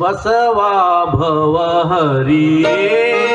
बसवा भव हरी.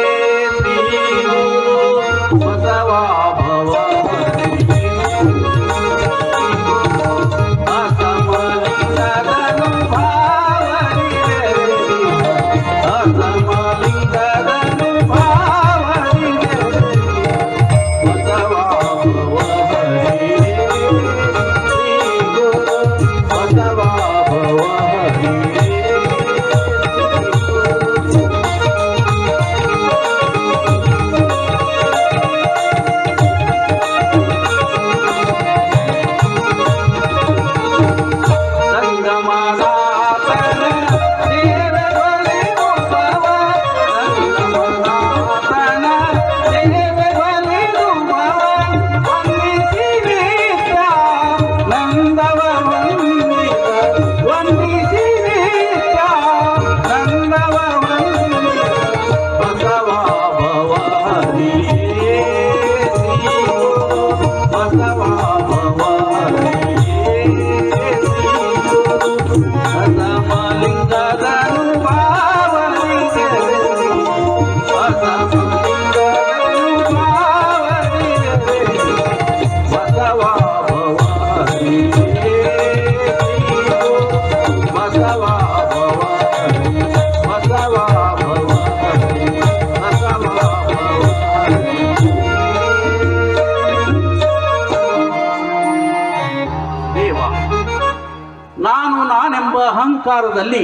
ಅಹಂಕಾರದಲ್ಲಿ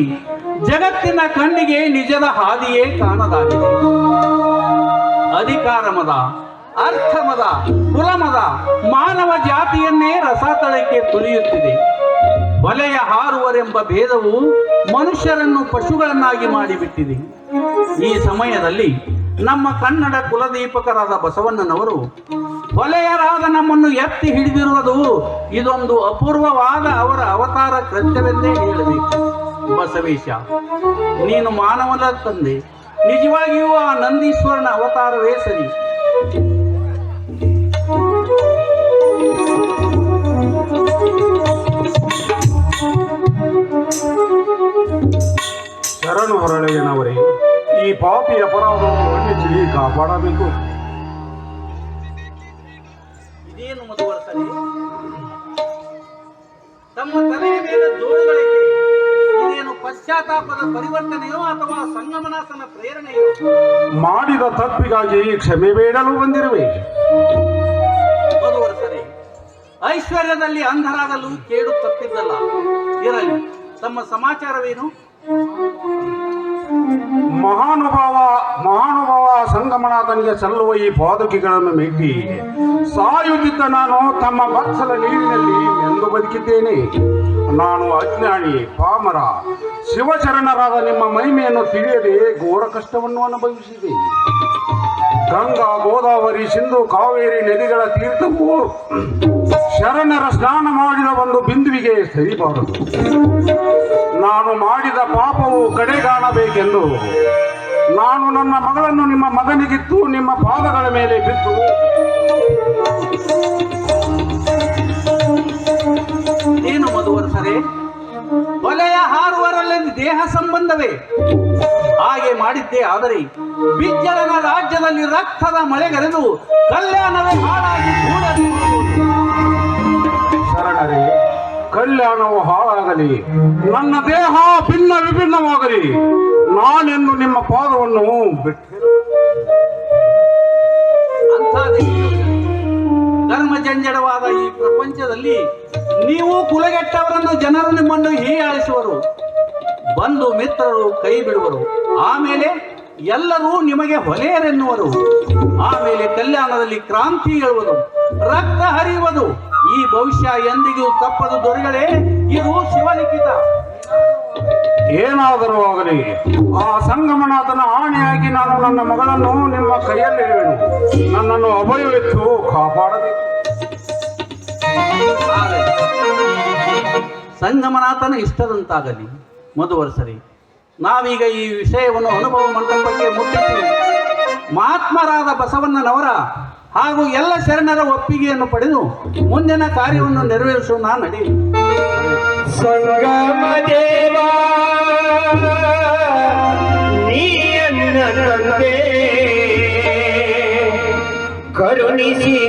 ಜಗತ್ತಿನ ಕಣ್ಣಿಗೆ ನಿಜದ ಹಾದಿಯೇ ಕಾಣದಾಗಿದೆ. ಅಧಿಕಾರಮದ, ಅರ್ಥಮದ, ಕುಲಮದ, ಮಾನವ ಜಾತಿಯನ್ನೇ ರಸಾತಳಕ್ಕೆ ತುಳಿಯುತ್ತಿದೆ. ಬಲೆಯ ಹಾರುವರೆಂಬ ಭೇದವು ಮನುಷ್ಯರನ್ನು ಪಶುಗಳನ್ನಾಗಿ ಮಾಡಿಬಿಟ್ಟಿದೆ. ಈ ಸಮಯದಲ್ಲಿ ನಮ್ಮ ಕನ್ನಡ ಕುಲದೀಪಕರಾದ ಬಸವಣ್ಣನವರು ಹೊಲೆಯರಾದ ನಮ್ಮನ್ನು ಎತ್ತಿ ಹಿಡಿದಿರುವುದು ಇದೊಂದು ಅಪೂರ್ವವಾದ ಅವರ ಅವತಾರ ಕೃತ್ಯವೆಂದೇ ಹೇಳಬೇಕು. ಬಸವೇಶ ನೀನು ಮಾನವನ ತಂದೆ. ನಿಜವಾಗಿಯೂ ಆ ನಂದೀಶ್ವರನ ಅವತಾರವೇ ಸರಿ. ಶರಣು ಹೊರಳೆಯನವರೇ ಈ ಪಾಪಿ ಅಪರಾಧವನ್ನು ಮನ್ನಿಸಿ ಕಾಪಾಡಬೇಕು. ಇದೇನು ಮಧುವರ್ಸನೆ ತಮ್ಮ ಇದೇನು ಪಶ್ಚಾತ್ತಾಪದ ಪರಿವರ್ತನೆಯೋ ಅಥವಾ ಸಂಗಮನಾಥನ ಪ್ರೇರಣೆಯೋ? ಮಾಡಿದ ತಪ್ಪಿಗಾಗಿ ಕ್ಷಮೆ ಬೇಡಲು ಬಂದಿರುವೆ. ಸರಿ ಐಶ್ವರ್ಯದಲ್ಲಿ ಅಂಧರಾಗಲು ಕೇಡು ತಪ್ಪಿದ್ದಲ್ಲ. ಇರಲಿ ತಮ್ಮ ಸಮಾಚಾರವೇನು? ಮಹಾನುಭಾವ ಮಹಾನುಭಾವ ಸಂಗಮನಾಥನಿಗೆ ಸಲ್ಲುವ ಈ ಪಾದುಕೆಗಳನ್ನು ಮೆಟ್ಟಿ ಸಾಯುತ್ತಿದ್ದ ನಾನು ತಮ್ಮ ಬತ್ಸಲ ನೀರಿನಲ್ಲಿ ಎಂದು ಬದುಕಿದ್ದೇನೆ. ನಾನು ಅಜ್ಞಾನಿ, ಪಾಮರ ಶಿವಚರಣರಾದ ನಿಮ್ಮ ಮಹಿಮೆಯನ್ನು ತಿಳಿಯದೆ ಘೋರ ಕಷ್ಟವನ್ನು ಅನುಭವಿಸಿದೆ. ಗಂಗಾ, ಗೋದಾವರಿ, ಸಿಂಧು, ಕಾವೇರಿ ನದಿಗಳ ತೀರ್ಥವು ಶರಣರ ಸ್ನಾನ ಮಾಡಿದ ಒಂದು ಬಿಂದುವಿಗೆ ಸರಿಬಾರದು. ನಾನು ಮಾಡಿದ ಪಾಪವು ಕಡೆಗಾಣಬೇಕೆಂದು ನಾನು ನನ್ನ ಮಗಳನ್ನು ನಿಮ್ಮ ಮಗನಿಗಿತ್ತು ನಿಮ್ಮ ಪಾದಗಳ ಮೇಲೆ ಬಿದ್ದು ಏನು ಮದುವರ್ಸರೆ ಒಲೆಯ ಹಾರುವರಲ್ಲಿ ದೇಹ ಸಂಬಂಧವೇ? ಹಾಗೆ ಮಾಡಿದ್ದೆ, ಆದರೆ ಬಿಜ್ಜಲನ ರಾಜ್ಯದಲ್ಲಿ ರಕ್ತದ ಮಳೆಗರೆದು ಕಲ್ಯಾಣವೇ ಹಾಳಾಗಿ. ಶರಣರೇ, ಕಲ್ಯಾಣವು ಹಾಳಾಗಲಿ. ನನ್ನ ದೇಹ ಭಿನ್ನ ವಿಭಿನ್ನವಾಗಲಿ. ನಾನೆಂದು ನಿಮ್ಮ ಪಾದವನ್ನು ಧರ್ಮ ಜಂಜಡವಾದ ಈ ಪ್ರಪಂಚದಲ್ಲಿ ನೀವು ಕುಲಗೆಟ್ಟವರನ್ನು ಜನರು ನಿಮ್ಮನ್ನು ಹೀಯಾಳಿಸುವರು ಬಂಧು ಮಿತ್ರರು ಕೈ ಬಿಡುವರು. ಆಮೇಲೆ ಎಲ್ಲರೂ ನಿಮಗೆ ಹೊಲೆಯರೆನ್ನುವರು ಆಮೇಲೆ ಕಲ್ಯಾಣದಲ್ಲಿ ಕ್ರಾಂತಿ ಹೇಳುವುದು. ರಕ್ತ ಹರಿಯುವುದು. ಈ ಭವಿಷ್ಯ ಎಂದಿಗೂ ತಪ್ಪದು ದೊರೆಗಳೇ. ಇದು ಶಿವಲಿಖಿತ. ಏನಾದರೂ ಆಗಲಿ ಆ ಸಂಗಮನಾಥನ ಆಣೆಯಾಗಿ ನಾನು ನನ್ನ ಮಗಳನ್ನು ನಿಮ್ಮ ಕೈಯಲ್ಲಿರುವೆನು ನನ್ನನ್ನು ಅಭಯವೆತ್ತು ಕಾಪಾಡಬೇಕು ಆಗಲಿ. ಸಂಗಮನಾಥನ ಇಷ್ಟದಂತಾಗಲಿ ಮಧುವರ್ಸರಿ ನಾವೀಗ ಈ ವಿಷಯವನ್ನು ಅನುಭವ ಮಂಟಪಕ್ಕೆ ಮುಟ್ಟಿಸಿ ಮಹಾತ್ಮರಾದ ಬಸವಣ್ಣನವರ ಹಾಗೂ ಎಲ್ಲ ಶರಣರ ಒಪ್ಪಿಗೆಯನ್ನು ಪಡೆದು ಮುಂದಿನ ಕಾರ್ಯವನ್ನು ನೆರವೇರಿಸೋಣ ನಡಿ. ಸಂಗಮ ದೇವ Menina.